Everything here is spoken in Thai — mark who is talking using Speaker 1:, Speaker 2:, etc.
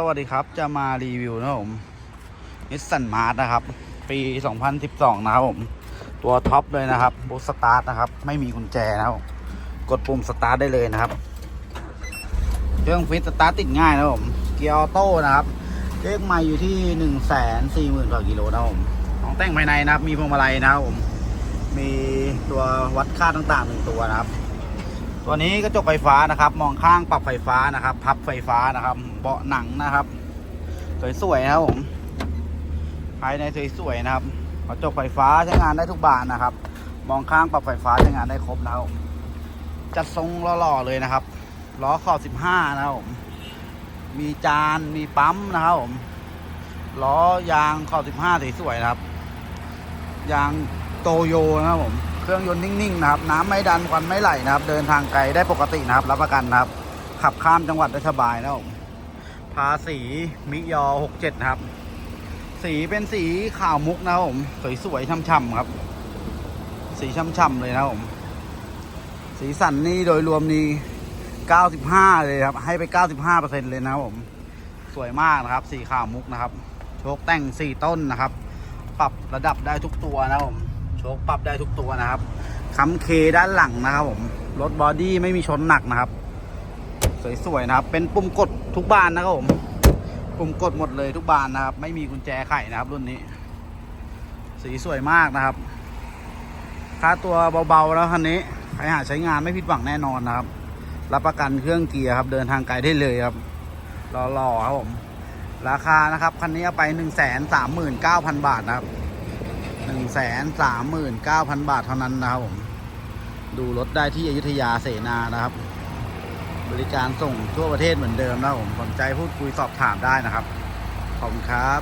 Speaker 1: สวัสดีครับจะมารีวิวนะครับผมนิสสันมาร์นะครับ ปี 2012 นะครับผม ตัวท็อปเลยนะครับบูสตาร์ทนะครับ ไม่มีกุญแจนะครับกดปุ่มสตาร์ทได้เลยนะครับ เครื่องฟิตสตาร์ทติดง่ายนะครับผม เกียร์ออโต้นะครับ เลขไมาอยู่ที่ 1 4 0 0 0 0กว่ากิโลนะครับผมของแต่งภายในนะครับ มีพวงมาลัยนะครับผม มีตัววัดค่าต่างๆหนึ่งตัวนะครับ ตัวนี้กระจกไฟฟ้านะครับ มองข้างปรับไฟฟ้านะครับ พับไฟฟ้านะครับเบาะหนังนะครับ สวยๆนะครับผมภายในสวยๆนะครับกระจกไฟฟ้าใช้งานได้ทุกบานนะครับ มองข้างปรับไฟฟ้าใช้งานได้ครบนะครับจัดทรงหล่อๆเลยนะครับล้อขอบ15 นะครับผมมีจานมีปั๊มนะครับผมล้อยางขอบ15สวยๆนะครับยาง โตโยนะครับผม เครื่องยนต์นิ่งๆนะครับ น้ำไม่ดันควันไม่ไหลนะครับ เดินทางไกลได้ปกตินะครับ รับประกันนะครับ ขับข้ามจังหวัดได้สบายนะครับผมภาษีมิยอ67นะครับ สีเป็นสีขาวมุกนะครับผม สวยๆช่ำๆครับ สีช่ำๆเลยนะครับผม สีสันนี่โดยรวมนี่95 เลยครับ ให้ไป 95%เลยนะครับผม สวยมากนะครับ สีขาวมุกนะครับ โชคแต่ง 4 ต้นนะครับ ปรับระดับได้ทุกตัวนะครับผม โชคปรับได้ทุกตัวนะครับค้ำเคด้านหลังนะครับผม รถบอดี้ไม่มีชนหนักนะครับ สวยๆนะครับ เป็นปุ่มกดทุกบานนะครับผม ปุ่มกดหมดเลยทุกบานนะครับ ไม่มีกุญแจไขนะครับรุ่นนี้ สีสวยมากนะครับ ค่าตัวเบาๆแล้วคันนี้ใครหาใช้งานไม่ผิดหวังแน่นอนนะครับ รับประกันเครื่องเกียร์ครับ เดินทางไกลได้เลยครับรอๆครับผม ราคานะครับคันนี้เอาไป1 3 9 0 0 0บาทนะครับ หนึ่งแสนสามหมื่นเก้าพันบาทเท่านั้นนะครับผม ดูรถได้ที่อยุธยาเสนานะครับ บริการส่งทั่วประเทศเหมือนเดิมนะผมสนใจพูดคุยสอบถามได้นะครับ ขอบคุณครับ